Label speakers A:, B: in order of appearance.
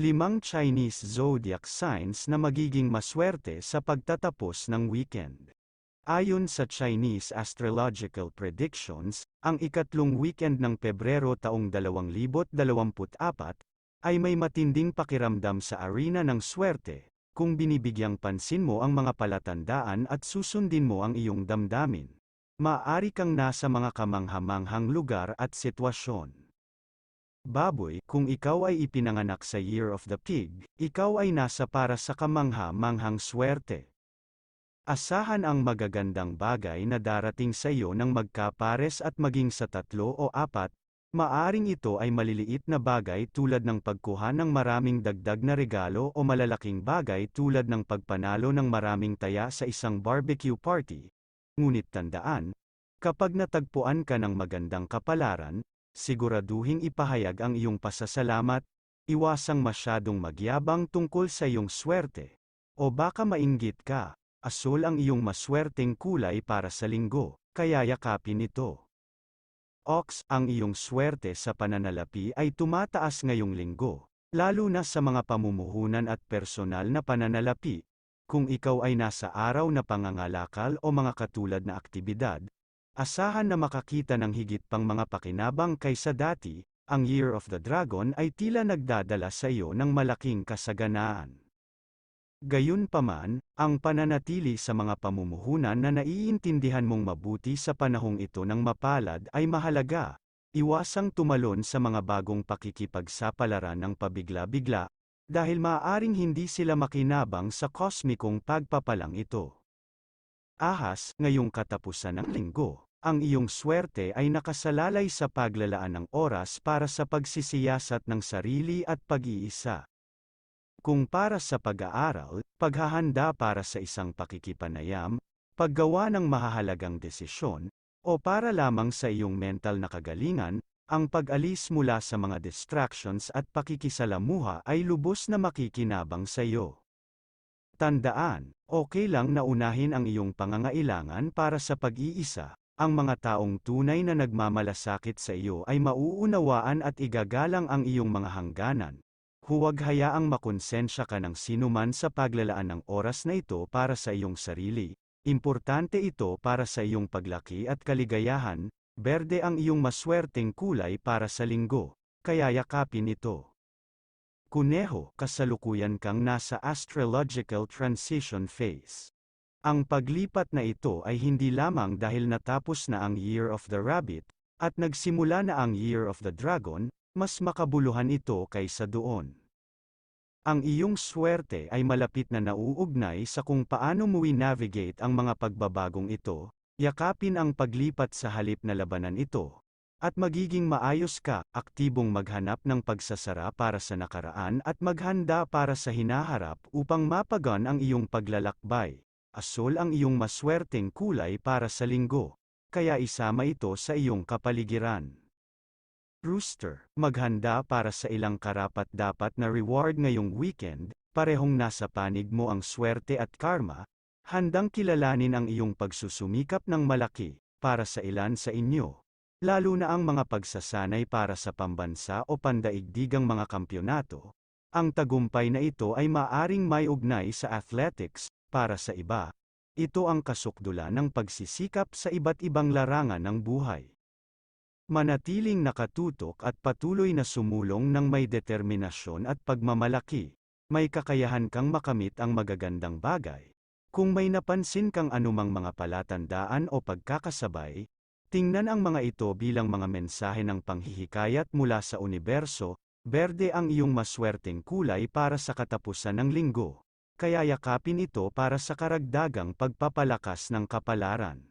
A: Limang Chinese zodiac signs na magiging maswerte sa pagtatapos ng weekend. Ayon sa Chinese Astrological Predictions, ang ikatlong weekend ng Pebrero taong 2024 ay may matinding pakiramdam sa arena ng swerte, kung binibigyang pansin mo ang mga palatandaan at susundin mo ang iyong damdamin. Maaari kang nasa mga kamanghamanghang lugar at sitwasyon. Baboy, kung ikaw ay ipinanganak sa Year of the Pig, ikaw ay nasa para sa kamangha-manghang swerte. Asahan ang magagandang bagay na darating sa iyo ng magkapares at maging sa tatlo o apat, maaring ito ay maliliit na bagay tulad ng pagkuha ng maraming dagdag na regalo o malalaking bagay tulad ng pagpanalo ng maraming taya sa isang barbecue party. Ngunit tandaan, kapag natagpuan ka ng magandang kapalaran, siguraduhing ipahayag ang iyong pasasalamat, iwasang masyadong magyabang tungkol sa iyong swerte. O baka mainggit ka, asul ang iyong maswerteng kulay para sa linggo, kaya yakapin ito. Ox, ang iyong swerte sa pananalapi ay tumataas ngayong linggo, lalo na sa mga pamumuhunan at personal na pananalapi. Kung ikaw ay nasa araw na pangangalakal o mga katulad na aktibidad, Asahan na makakita ng higit pang mga pakinabang kaysa dati, ang Year of the Dragon ay tila nagdadala sa iyo ng malaking kasaganaan. Gayunpaman, ang pananatili sa mga pamumuhunan na naiintindihan mong mabuti sa panahong ito ng mapalad ay mahalaga. Iwasang tumalon sa mga bagong pakikipagsapalaran ng pabigla-bigla, dahil maaaring hindi sila makinabang sa kosmikong pagpapalang ito. Ahas, ngayong katapusan ng linggo, ang iyong swerte ay nakasalalay sa paglalaan ng oras para sa pagsisiyasat ng sarili at pag-iisa. Kung para sa pag-aaral, paghahanda para sa isang pakikipanayam, paggawa ng mahahalagang desisyon, o para lamang sa iyong mental na kagalingan, ang pag-alis mula sa mga distractions at pakikisalamuha ay lubos na makikinabang sa iyo. Tandaan, okay lang na unahin ang iyong pangangailangan para sa pag-iisa. Ang mga taong tunay na nagmamalasakit sa iyo ay mauunawaan at igagalang ang iyong mga hangganan. Huwag hayaang makonsensya ka ng sinuman sa paglalaan ng oras na ito para sa iyong sarili. Importante ito para sa iyong paglaki at kaligayahan, berde ang iyong maswerteng kulay para sa linggo, kaya yakapin ito. Kuneho, kasalukuyan kang nasa astrological transition phase. Ang paglipat na ito ay hindi lamang dahil natapos na ang Year of the Rabbit, at nagsimula na ang Year of the Dragon, mas makabuluhan ito kaysa doon. Ang iyong swerte ay malapit na nauugnay sa kung paano mo navigate ang mga pagbabagong ito, yakapin ang paglipat sa halip na labanan ito, at magiging maayos ka, aktibong maghanap ng pagsasara para sa nakaraan at maghanda para sa hinaharap upang mapagan ang iyong paglalakbay. Asol ang iyong maswerteng kulay para sa linggo, kaya isama ito sa iyong kapaligiran. Rooster, maghanda para sa ilang karapat-dapat na reward ngayong weekend, parehong nasa panig mo ang swerte at karma, handang kilalanin ang iyong pagsusumikap ng malaki, para sa ilan sa inyo, lalo na ang mga pagsasanay para sa pambansa o pandaigdigang mga kampyonato, ang tagumpay na ito ay maaring may ugnay sa athletics, para sa iba. Ito ang kasukdulan ng pagsisikap sa iba't ibang larangan ng buhay. Manatiling nakatutok at patuloy na sumulong ng may determinasyon at pagmamalaki, may kakayahan kang makamit ang magagandang bagay. Kung may napansin kang anumang mga palatandaan o pagkakasabay, Tingnan ang mga ito bilang mga mensahe ng panghihikayat mula sa universo, berde ang iyong maswerteng kulay para sa katapusan ng linggo. Kaya yakapin ito para sa karagdagang pagpapalakas ng kapalaran.